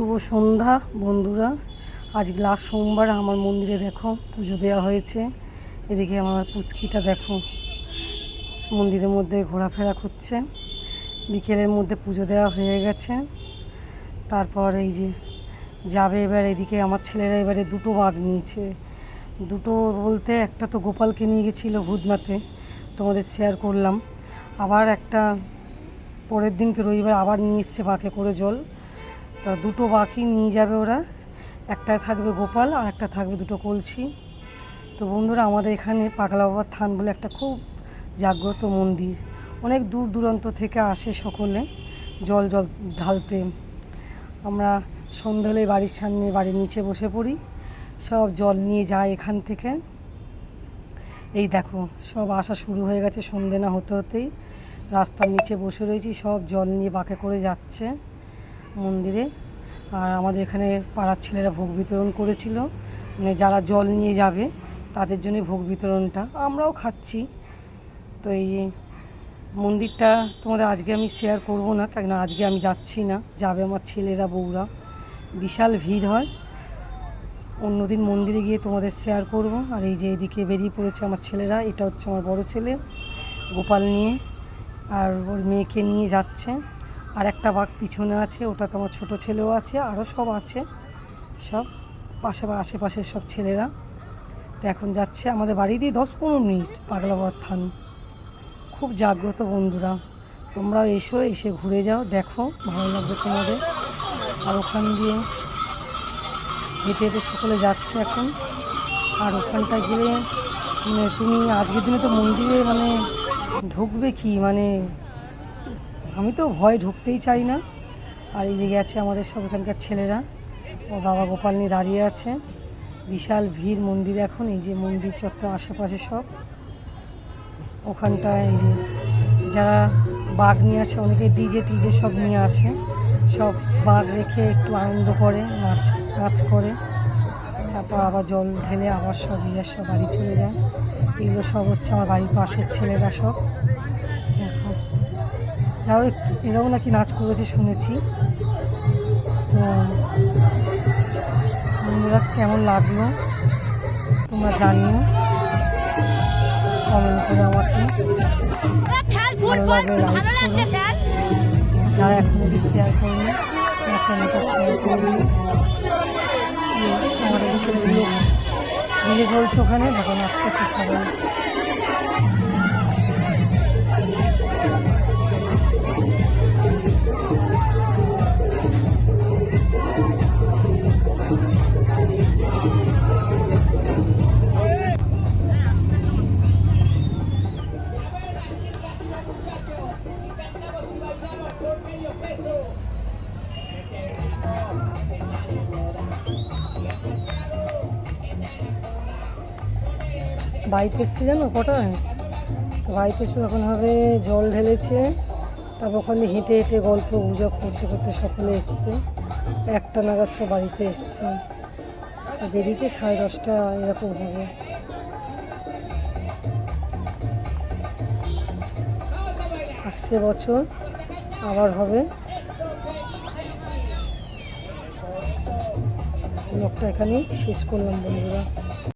শুভ সন্ধ্যা, বন্ধুরা। আজ লাস্ট সোমবার, আমার মন্দিরে দেখো, পুজো দেওয়া হয়েছে। এদিকে আমার পুচকিটা দেখো, মন্দিরের মধ্যে ঘোরাফেরা করছে। বিকেলের মধ্যে পুজো দেওয়া হয়ে গেছে। তারপর এই যে যাবে এবার এদিকে আমার ছেলেরা এবারে দুটো বাঘ নিয়েছে। দুটো বলতে একটা তো গোপালকে নিয়ে গেছিল ভূতনাথে তোমাদের শেয়ার করলাম। আবার একটা পরের দিনকে রবিবার আবার নিয়ে এসছে বাঁকে করে জল। তা দুটো বাকি নিয়ে যাবে ওরা। একটায় থাকবে গোপাল আর একটা থাকবে দুটো কলসি। তো বন্ধুরা, আমাদের এখানে পাগলা বাবার থান বলে একটা খুব জাগ্রত মন্দির। অনেক দূর দূরান্ত থেকে আসে সকলে জল জল ঢালতে। আমরা সন্ধ্যা হলে বাড়ির সামনে বাড়ির নিচে বসে পড়ি। সব জল নিয়ে যায় এখান থেকে। এই দেখো, সব আসা শুরু হয়ে গেছে সন্ধে না হতে হতেই। রাস্তার নিচে বসে রয়েছি, সব জল নিয়ে বাঁকে করে যাচ্ছে। মন্দিরে। আর আমাদের এখানে পাড়ার ছেলেরা ভোগ বিতরণ করেছিল। মানে যারা জল নিয়ে যাবে, তাদের জন্য ভোগ বিতরণটা আমরাও খাচ্ছি। তো এই মন্দিরটা তোমাদের আজকে আমি শেয়ার করব না কেন আজকে আমি যাচ্ছি না। যাবে আমার ছেলেরা, বউরা। বিশাল ভিড় হয়। অন্যদিন মন্দিরে গিয়ে তোমাদের শেয়ার করব। আর এই যে এদিকে বেরিয়ে পড়েছে আমার ছেলেরা, এটা হচ্ছে আমার বড় ছেলে, গোপাল নিয়ে। আর ওর মেয়েকে নিয়ে যাচ্ছে। আর একটা বাঘ পিছনে আছে, ওটা তো আমার ছোটো ছেলেও আছে আরও সব আছে। সব পাশে বা আশেপাশের সব ছেলেরা। তো এখন যাচ্ছে আমাদের বাড়ি দিয়ে দশ পনেরো মিনিট পাগলাবাদ থান। খুব জাগ্রত বন্ধুরা। তোমরাও এসো, এসে ঘুরে যাও, দেখো, ভালো লাগবে তোমাদের। আর ওখান দিয়ে হেঁটে হেঁটে সকলে যাচ্ছে এখন। আর ওখানটা গেলে মানে তুমি, আজকের দিনে তো মন্দিরে মানে ঢুকবে কি? মানে আমি তো ভয় ঢুকতেই চাই না। আর এই যে গেছে আমাদের সব এখানকার ছেলেরা। ও বাবা গোপাল নিয়ে দাঁড়িয়ে আছে। বিশাল ভিড় মন্দির এখন, এই যে মন্দির চত্বর আশেপাশে সব। ওখানটায় এই যে যারা বাঘ নিয়ে আছে অনেকে ডিজে টিজে সব নিয়ে আসে। সব বাঘ রেখে একটু আনন্দ করে, নাচ নাচ করে। তারপর আবার জল ঢেলে আবার সব ইয়ে সব বাড়ি চলে যায়। এগুলো সব হচ্ছে আমার বাড়ির পাশের ছেলেরা সব। দেখো। এরাও একটু এরাও নাকি নাচ করেছে শুনেছি। তো বন্ধুরা কেমন লাগল? তোমরা জানিও। কমেন্ট করে আমাকে। ভালো লাগলে লাইক করো। যারা এখনও অব্দি শেয়ার করেনি আমার চ্যানেলটা শেয়ার করে দিন আমাদের ছেলেগুলো চলছে ওখানে দেখো নাচ করছে সবাই। বাড়িতে এসছে জানো কটায় তো বাড়িতে এসে তখন হবে, জল ঢেলেছে, তারপর ওখানে হেঁটে হেঁটে গল্প গুজব করতে করতে সকলে এসছে। একটা নাগাদ সব বাড়িতে এসছে। বেরিয়েছে সাড়ে দশটা এরকম হবে। আসছে বছর, আবার হবে। ব্লগটা এখানেই শেষ করলাম বন্ধুরা।